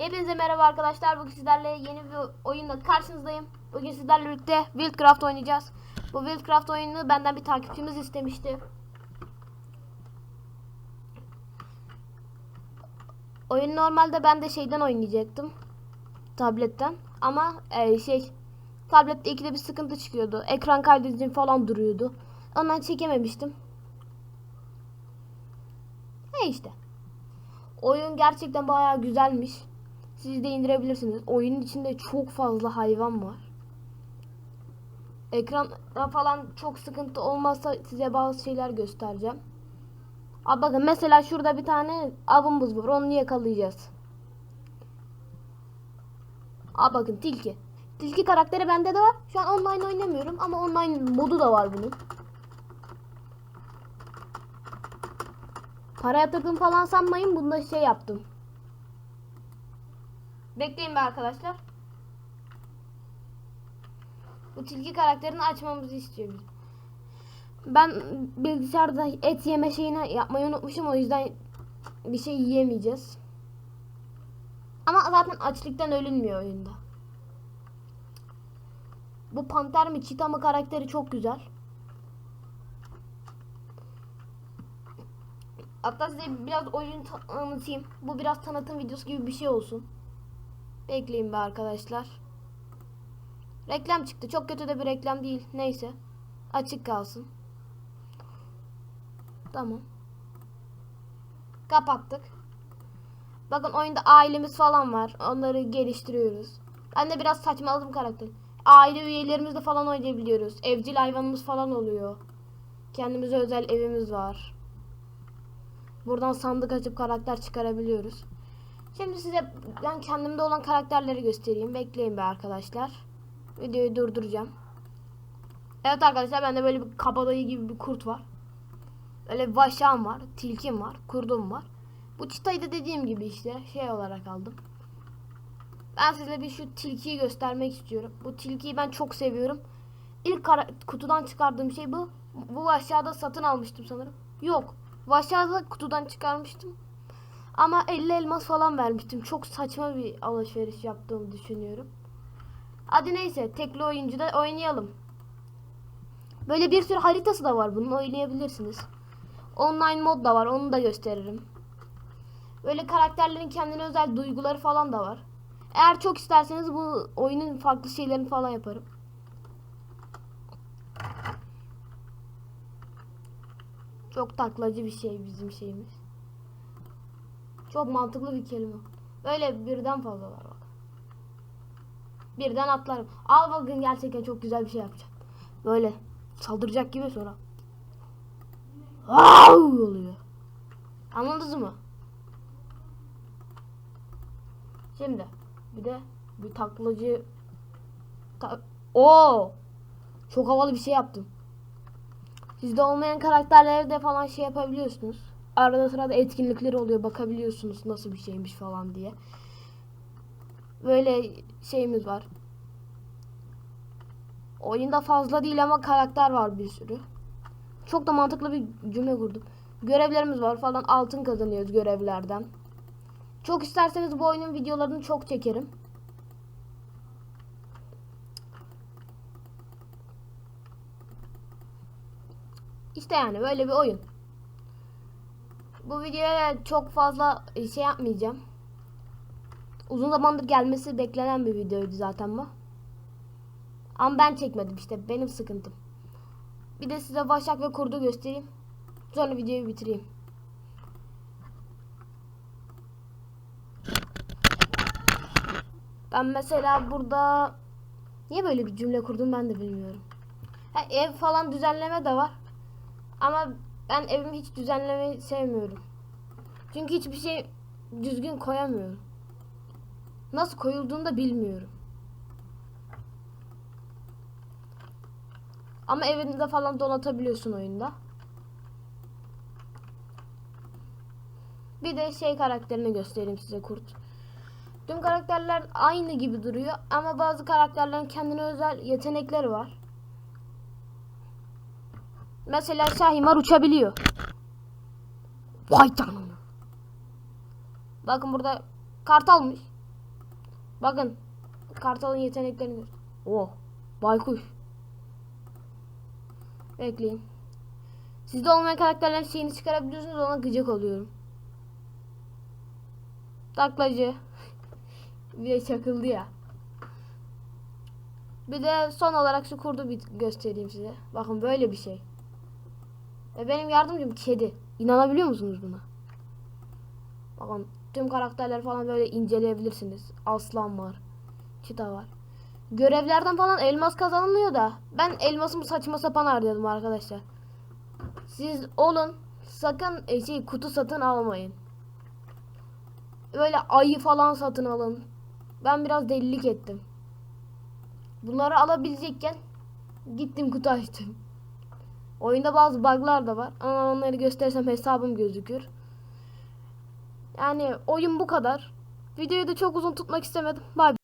Hepinize merhaba arkadaşlar. Bugün sizlerle yeni bir oyunla karşınızdayım. Bugün sizlerle birlikte Wildcraft oynayacağız. Bu Wildcraft oyununu benden bir takipçimiz istemişti. Oyun normalde ben de şeyden oynayacaktım. Tabletten. Ama e, şey tablette ikide bir sıkıntı çıkıyordu. Ekran kaydedici falan duruyordu. Ondan çekememiştim. He işte. Oyun gerçekten bayağı güzelmiş. Siz de indirebilirsiniz. Oyunun içinde çok fazla hayvan var. Ekranda falan çok sıkıntı olmazsa size bazı şeyler göstereceğim. Aa bakın mesela şurada bir tane avımız var. Onu yakalayacağız. Aa bakın tilki. Tilki karakteri bende de var. Şu an online oynamıyorum ama online modu da var bunun. Para yatırdım falan sanmayın. Bunda şey yaptım. Bekleyin be arkadaşlar. Bu tilki karakterini açmamızı istiyor. Ben bilgisayarda et yeme şeyini yapmayı unutmuşum o yüzden bir şey yiyemeyeceğiz. Ama zaten açlıktan ölünmüyor oyunda. Bu panter mi çita mı karakteri çok güzel. Hatta size biraz oyun tanıtayım. Bu biraz tanıtım videosu gibi bir şey olsun. Bekleyin be arkadaşlar. Reklam çıktı. Çok kötü de bir reklam değil. Neyse. Açık kalsın. Tamam. Kapattık. Bakın oyunda ailemiz falan var. Onları geliştiriyoruz. Ben de biraz saçmaladım karakter. Aile üyelerimizle falan oynayabiliyoruz. Evcil hayvanımız falan oluyor. Kendimize özel evimiz var. Buradan sandık açıp karakter çıkarabiliyoruz. Şimdi size ben kendimde olan karakterleri göstereyim. Bekleyin be arkadaşlar. Videoyu durduracağım. Evet arkadaşlar bende böyle bir kabadayı gibi bir kurt var. Öyle vaşağım var. Tilkim var. Kurdum var. Bu çıtayı da dediğim gibi işte şey olarak aldım. Ben size bir şu tilkiyi göstermek istiyorum. Bu tilkiyi ben çok seviyorum. İlk kutudan çıkardığım şey bu. Bu aşağıda satın almıştım sanırım. Yok. Bu kutudan çıkarmıştım. Ama 50 elmas falan vermiştim. Çok saçma bir alışveriş yaptığımı düşünüyorum. Hadi neyse tekli oyuncuda oynayalım. Böyle bir sürü haritası da var bunun oynayabilirsiniz. Online mod da var onu da gösteririm. Böyle karakterlerin kendine özel duyguları falan da var. Eğer çok isterseniz bu oyunun farklı şeylerini falan yaparım. Çok taklacı bir şey bizim şeyimiz. Çok mantıklı bir kelime. Böyle birden fazla var bak. Birden atlarım. Al bakın gerçekten çok güzel bir şey yapacağım. Böyle saldıracak gibi sonra. Au oluyor. Anladınız mı? Şimdi bir de bir taklacı ta Oo! Çok havalı bir şey yaptım. Sizde olmayan karakterlere de falan şey yapabiliyorsunuz. Arada sırada etkinlikleri oluyor. Bakabiliyorsunuz nasıl bir şeymiş falan diye. Böyle şeyimiz var. Oyunda fazla değil ama karakter var bir sürü. Çok da mantıklı bir cümle kurdum. Görevlerimiz var falan altın kazanıyoruz görevlerden. Çok isterseniz bu oyunun videolarını çok çekerim. İşte yani böyle bir oyun. Bu videoya çok fazla şey yapmayacağım. Uzun zamandır gelmesi beklenen bir videoydu zaten bu. Ama ben çekmedim işte benim sıkıntım. Bir de size Başak ve Kurdu göstereyim. Sonra videoyu bitireyim. Ben mesela burada niye böyle bir cümle kurdum ben de bilmiyorum. Ha, ev falan düzenleme de var. Ama ben evimi hiç düzenlemeyi sevmiyorum. Çünkü hiçbir şey düzgün koyamıyorum. Nasıl koyulduğunu da bilmiyorum. Ama evinde falan donatabiliyorsun oyunda. Bir de şey karakterini göstereyim size kurt. Tüm karakterler aynı gibi duruyor ama bazı karakterlerin kendine özel yetenekleri var. Mesela Şahimar uçabiliyor. Vay canına. Bakın burada kartalmış. Bakın. Kartal'ın yeteneklerini gör. Oh. Baykuş. Bekleyin. Sizde olmayan karakterlerin şeyini çıkarabiliyorsunuz ona gıcık oluyorum. Taklacı. bir de çakıldı ya. Bir de son olarak şu kurdu bir göstereyim size. Bakın böyle bir şey. Ve benim yardımcım kedi. İnanabiliyor musunuz buna? Bakın tüm karakterler falan böyle inceleyebilirsiniz. Aslan var. Çita var. Görevlerden falan elmas kazanılıyor da ben elmasımı saçma sapan harcadım arkadaşlar. Siz olun sakın e, şey kutu satın almayın. Böyle ayı falan satın alın. Ben biraz delilik ettim. Bunları alabilecekken gittim kutu açtım. Oyunda bazı bug'lar da var ama onları göstersem hesabım gözükür. Yani oyun bu kadar. Videoyu da çok uzun tutmak istemedim. Bye.